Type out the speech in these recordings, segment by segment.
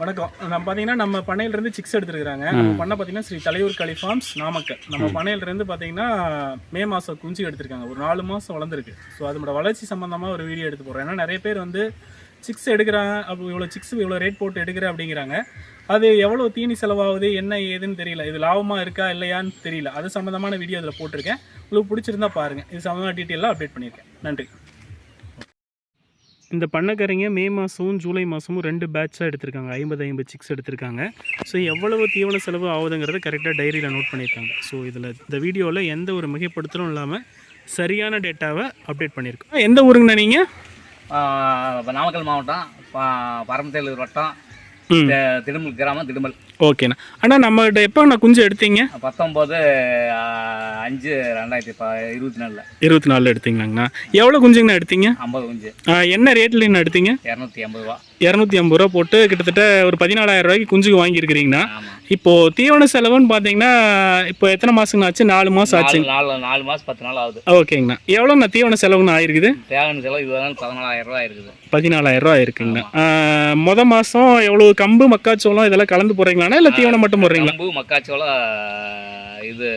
வணக்கம். நம்ம பார்த்தீங்கன்னா நம்ம பண்ணையிலேருந்து சிக்ஸ் எடுத்துருக்காங்க நம்ம பண்ண பார்த்தீங்கன்னா ஸ்ரீ தலையூர் களி ஃபார்ம்ஸ் நாமக்கல். நம்ம பண்ணையிலேருந்து பார்த்தீங்கன்னா மே மாதம் குஞ்சு எடுத்திருக்காங்க. ஒரு நாலு மாதம் வளர்ந்துருக்கு. ஸோ அதோட வளர்ச்சி சம்மந்தமாக ஒரு வீடியோ எடுத்து போடுறோம் ஏன்னா நிறைய பேர் வந்து சிக்ஸ் எடுக்கிறாங்க. அப்போ இவ்வளோ சிக்ஸ் இவ்வளோ ரேட் போட்டு எடுக்கிறேன் அப்படிங்கிறாங்க. அது எவ்வளோ தீனி செலவாகுது? என்ன ஏதுன்னு தெரியல. இது லாபமாக இருக்கா? இல்லையான்னு தெரியல. அது சம்மந்தமான வீடியோ அதில் போட்டிருக்கேன். உங்களுக்கு பிடிச்சிருந்தா பாருங்கள் இது சம்மந்தமான டீட்டெயிலாக அப்டேட் பண்ணியிருக்கேன். நன்றி. இந்த பண்ணைக்காரங்க மே மாதமும் ஜூலை மாதமும் ரெண்டு பேட்சாக எடுத்திருக்காங்க. ஐம்பது ஐம்பது சிக்ஸ் எடுத்திருக்காங்க. ஸோ எவ்வளவு தீவன செலவு ஆகுதுங்கிறத கரெக்டாக டைரியில் நோட் பண்ணியிருக்காங்க. ஸோ இதில் இந்த வீடியோவில் எந்த ஒரு மிகைப்படுத்தலும் இல்லாமல் சரியான டேட்டாவை அப்டேட் பண்ணியிருக்கோம். எந்த ஊருங்கண்ணா நீங்கள் நாமக்கல் மாவட்டம் பரமத்தேலூர் வட்டம். திடுமல் கிராமம் திடுமல். ஓகேண்ணா. அண்ணா நம்மகிட்ட எப்போ நான் குஞ்சு எடுத்தீங்க? பத்தொம்போது அஞ்சு ரெண்டாயிரத்தி ப இருபத்தி நாலில் இருபத்தி நாலில் எடுத்தீங்களாங்கண்ணா. எவ்வளோ குஞ்சுங்கண்ணா எடுத்தீங்க? ஐம்பது குஞ்சு. என்ன ரேட்லண்ணா எடுத்தீங்க? இரநூத்தி ஐம்பது ரூபா. இரநூத்தி ஐம்பது ரூபா போட்டு கிட்டத்தட்ட ஒரு பதினாலாயிரம் ரூபாய்க்கு குஞ்சுக்கு வாங்கியிருக்கிறீங்கண்ணா. ஆமாம் இப்போ தீவன செலவுன்னு பார்த்தீங்கன்னா இப்போ எத்தனை மாசங்கண்ணா ஆச்சு? நாலு மாதம் ஆச்சு. நாலு நாலு மாதம் பத்து நாள் ஆகுது. ஓகேங்கண்ணா. எவ்வளோண்ணா தீவன செலவுன்னு ஆயிருக்குது? தேவையான செலவு நாள் பதினாலாயிரம் ரூபா இருக்குது பதினாலாயிரம் ரூபா இருக்குங்கண்ணா ஆ, மொத மாதம் எவ்வளோ கம்பு மக்காச்சோளம் இதெல்லாம் கலந்து போடுறீங்களாண்ணா இல்லை தீவனம் மட்டும் போடுறீங்களா? கம்பு மக்காச்சோளம் இது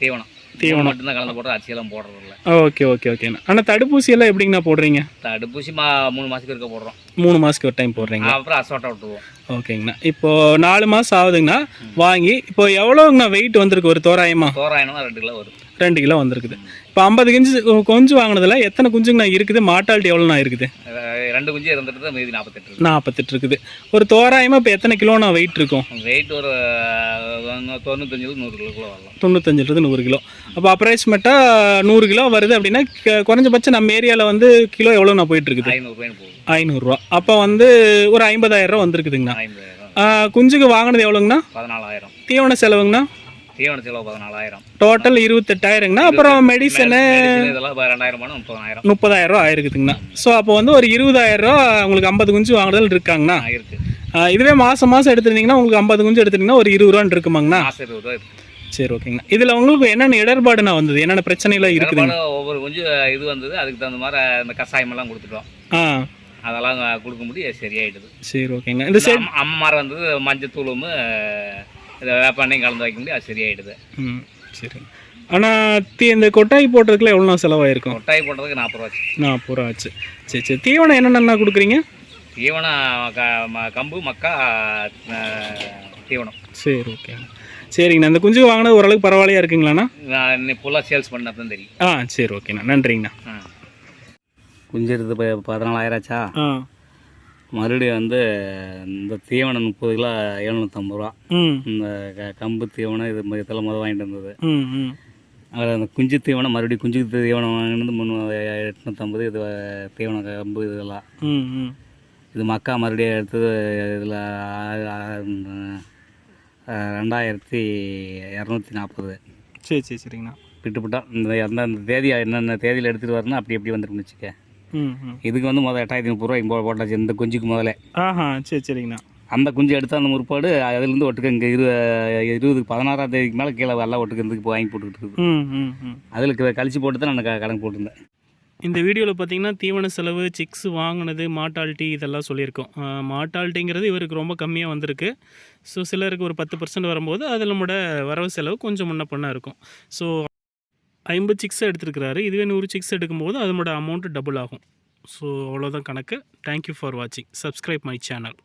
தீவனம். தீவனம். மட்டும்தான் கலந்து போடுறது அரிசியெல்லாம் போடுறது இல்லை ஓகே ஓகே. ஓகேண்ணா ஆனால் தடுப்பூசி எல்லாம் எப்படிங்கண்ணா போடுறீங்க? தடுப்பூசி மா மூணு மாதத்துக்கு இருக்க போடுறோம். மூணு மாதத்துக்கு ஒரு டைம் போடுறீங்க. அப்புறம் அசோட்டா விட்டுருவோம். ஓகேங்கண்ணா. இப்போ நாலு மாதம் ஆகுதுங்கண்ணா வாங்கி இப்போ எவ்வளோங்கண்ணா வெயிட் வந்திருக்கு ஒரு தோராயமா? தோராயமாக ரெண்டு கிலோ வரும். ரெண்டு கிலோ வந்திருக்குது. இப்போ ஐம்பது குஞ்சு கொஞ்சம் வாங்கினதுல எத்தனை குஞ்சுங்கண்ணா இருக்குது? மாட்டாலிட்டி எவ்வளோண்ணா இருக்குது? ரெண்டு குஞ்சு இருந்துட்டு மீதி நாற்பத்தெட்டு நாற்பத்தெட்டு இருக்குது. ஒரு தோராயமாக இப்போ எத்தனை கிலோண்ணா வெயிட் இருக்கும்? வெயிட் ஒரு அஹ், தொண்ணூத்தஞ்சுல நூறு கிலோ வரலாம். தொண்ணூத்தஞ்சிலிருந்து நூறு கிலோ. அப்போ அப்ராக்சிமேட்டாக நூறு கிலோ வருது அப்படின்னா குறைஞ்சபட்சம் நம்ம ஏரியாவில் வந்து கிலோ எவ்வளோண்ணா போயிட்டு இருக்குது? ஐநூறுரூவாய்னு போகுது. ஐநூறுரூவா. அப்போ வந்து ஒரு ஐம்பதாயிரம் ரூபா வந்திருக்குதுங்கண்ணா. குஞ்சுக்கு வாங்கினது எவ்வளோங்கண்ணா பதினாலாயிரம். தீவன செலவுங்கண்ணா? தீவன செலவு பதினாலாயிரம் டோட்டல் இருபத்தெட்டாயிரங்கண்ணா. அப்புறம் மெடிசனு இதெல்லாம் ரெண்டாயிரம் முப்பதாயிரம். முப்பதாயிரம் ரூபா ஆயிருக்குதுங்கண்ணா. ஸோ அப்போ வந்து ஒரு இருபதாயிரம் ரூபா உங்களுக்கு ஐம்பது குஞ்சு வாங்குறதுல இருக்காங்கண்ணா. இருக்கு. இதுவே மாதம் மாதம் எடுத்துருந்தீங்கன்னா உங்களுக்கு ஐம்பது குஞ்சு எடுத்துட்டீங்கன்னா ஒரு இருபது ரூபான்னு இருக்குமாங்கண்ணா? மாசம் இருபது ரூபா சரி ஓகேங்கண்ணா. இதில் உங்களுக்கு என்னென்ன இடர்பாடுண்ணா வந்தது? என்னென்ன பிரச்சனைலாம் பெரும்பாலும் ஒவ்வொரு கொஞ்சம் இது வந்தது. அதுக்கு தகுந்த மாதிரி இந்த கஷாயம் எல்லாம் கொடுத்துட்டோம். ஆ. அதெல்லாம் கொடுக்க முடியும் சரியாயிடுது சரி ஓகேங்க இந்த சைடு அம்மா- அம்மா மரம் வந்தது மஞ்சத்தூளும் இதை வேப்பாண்டையும் கலந்து வைக்க முடியும் அது சரியாயிடுது. ம் சரி. ஆனால் தீ இந்த கொட்டாய் போடுறதுக்குலாம் எவ்வளோ செலவாயிருக்கும்? கொட்டாய் போடுறதுக்கு நாற்பது ரூபா ஆச்சு. நாற்பது ரூபா ஆச்சு. சரி சரி. தீவனம் என்னென்னண்ணா கொடுக்குறீங்க? தீவனம் க ம- கம்பு மக்கா தீவனம். சரி ஓகேங்க சரிங்கண்ணா. இந்த குஞ்சு வாங்கினது ஓரளவுக்கு பரவாயில்லையா இருக்குங்களாண்ணா? நான் இன்னைக்கு ஃபுல்லாக சேல்ஸ் பண்ண தான் தெரியும். ஆ சரி ஓகேண்ணா. நன்றிங்கண்ணா. குஞ்சு எடுத்து இப்போ பதினாலாயிரம் ஆச்சா? ஆ. மறுபடியும் வந்து இந்த தீவனம் முப்பது கிலோ எழுநூற்றம்பது ரூபா. இந்த கம்பு தீவனம் இது ம- இதெல்லாம் முதல் வாங்கிட்டு வந்தது. அதில் அந்த குஞ்சு தீவனம் மறுபடியும் குஞ்சு தீவனம் வாங்கினது முந்நூ எட்நூற்றம்பது இது தீவனம் கம்பு இதெல்லாம். இது மக்கா மறுபடியும் எடுத்தது இதில் ரெண்டாயிரத்தி இரநூத்தி நாற்பது. சரி சரி சரிங்கண்ணா. விட்டுவிட்டா இந்த எந்தெந்த தேதி என்னென்ன தேதியில் எடுத்துகிட்டு வரணும் அப்படி அப்படி வந்துருக்குன்னு வச்சுக்க இதுக்கு வந்து முதல் எட்டாயிரத்தி முப்பது ரூபாய் இங்கே போட்டாச்சு இந்த குஞ்சுக்கு முதல்ல. ஆஹா சரி சரிங்கண்ணா. அந்த குஞ்சு எடுத்து அந்த முற்பாடு அதுலேருந்து ஒட்டுக்க இங்கே இரு இருபது பதினாறாம் தேதிக்கு மேலே கீழே எல்லாம் ஒட்டுக்கிறதுக்கு இப்போ வாங்கி போட்டுக்கிட்டு இருக்குது. ம் ம் ம் அதில் கழிச்சு போட்டு தான் நான் க- கணக்கு போட்டிருந்தேன். இந்த வீடியோவில் பார்த்தீங்கன்னா தீவன செலவு சிக்ஸ் வாங்கினது மாட்டாலிட்டி இதெல்லாம் சொல்லியிருக்கோம். மாட்டாலிட்டிங்கிறது இவருக்கு ரொம்ப கம்மியாக வந்திருக்கு. ஸோ சிலருக்கு ஒரு பத்து பர்சன்ட் வரும்போது அதில் நம்மளோட வரவு செலவு கொஞ்சம் முன்ன பண்ண இருக்கும். ஸோ ஐம்பது சிக்ஸ் எடுத்துருக்கிறாரு. இதுவே நூறு சிக்ஸ் எடுக்கும்போது அதனோட அமௌண்ட்டு டபுள் ஆகும். ஸோ அவ்வளோதான் கணக்கு. தேங்க்யூ ஃபார் வாட்சிங் சப்ஸ்கிரைப் மை சேனல்